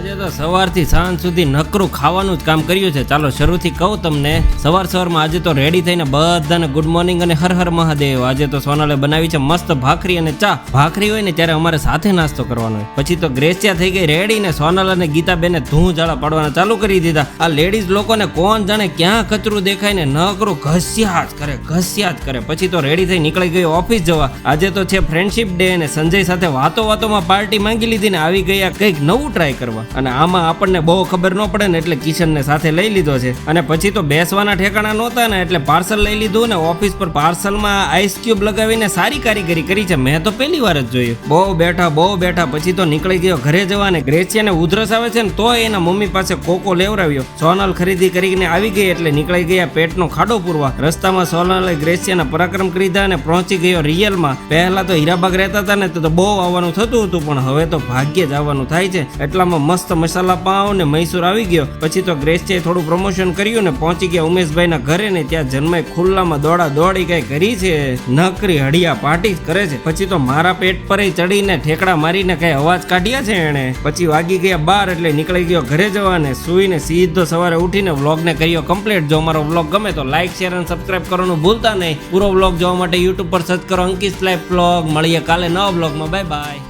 આજે તો સવારથી સાંજ સુધી નકરું ખાવાનું જ કામ કર્યું છે. ચાલો શરૂથી કહું તમને, સવાર સવારમાં આજે તો રેડી થઈને બધાને ગુડ મોર્નિંગ અને હર હર મહાદેવ. આજે તો સોનાલે બનાવી છે મસ્ત ભાખરી અને ચા. ભાખરી હોય ને ત્યારે અમારે સાથે નાસ્તો કરવાનો હોય. પછી તો ગ્રેસિયા થઈ ગઈ રેડી ને સોનલ અને ગીતાબેને ધૂં જાળા પાડવાના ચાલુ કરી દીધા. આ લેડીઝ લોકોને કોણ જાણે ક્યાં કચરું દેખાય ને નકરું ઘસ્યા જ કરે ઘસ્યા જ કરે. પછી તો રેડી થઈ નીકળી ગયો ઓફિસ જવા. આજે તો છે ફ્રેન્ડશિપ ડે અને સંજય સાથે વાતો વાતોમાં પાર્ટી માંગી લીધી ને આવી ગયા કંઈક નવું ટ્રાય કરવા. અને આમાં આપણને બહુ ખબર ન પડે ને એટલે કિશનને સાથે લઈ લીધો છે. અને પછી તો બેસવાના ઠેકાણા નહોતા ને એટલે પાર્સલ લઈ લીધું ને ઓફિસ પર પાર્સલમાં આઈસ ક્યુબ લગાવીને સારી કારીગરી કરી છે. મેં તો પહેલી વાર જ જોયું. બહુ બેઠા બહુ બેઠા, પછી તો નીકળી ગયો ઘરે જવા ને ગ્રેસિયાને ઉધરસ આવે છે ને તોય એના મમ્મી પાસે કોકો લેવડાવ્યો. સોનલ ખરીદી કરીને આવી ગઈ એટલે નીકળી ગયા પેટનો ખાડો પૂરવા. રસ્તામાં સોનલે ગ્રેસિયાના પરાક્રમ કરીધા અને પહોંચી ગયો રિયલમાં. પહેલા તો હીરાબાગ રહેતા હતા ને તો તો બહુ આવવાનું થતું હતું, પણ હવે તો ભાગ્યે જ આવવાનું થાય છે. એટલામાં મસ્ત મસાલા પાવ ને મૈસૂર આવી ગયો. પછી તો ગ્રેસિયાએ થોડું પ્રમોશન કર્યું ને પહોંચી ગયા ઉમેશભાઈના ઘરે ને ત્યાં જન્માઈ ખુલ્લામાં દોડા દોડી કઈ કરી છે. નકરી હડિયા પાર્ટી કરે છે. પછી તો મારા પેટ પર ચડીને ઠેકડા મારીને કઈ અવાજ કાઢ્યા છે એણે. પછી વાગી ગયા બાર એટલે નીકળી ગયો ઘરે જવાને સુઈને સીધો સવારે ઉઠીને વ્લોગને કર્યો કમ્પ્લીટ જો અમારો વ્લોગ ગમે તો લાઈક શેર અને સબસ્ક્રાઈબ કરવાનું ભૂલતા નહીં. પૂરો વ્લોગ જોવા માટે યુટ્યુબ પર સર્ચ કરો અંકિત લાઈફ વ્લોગ મળીએ કાલે નવા વ્લોગમાં. Bye bye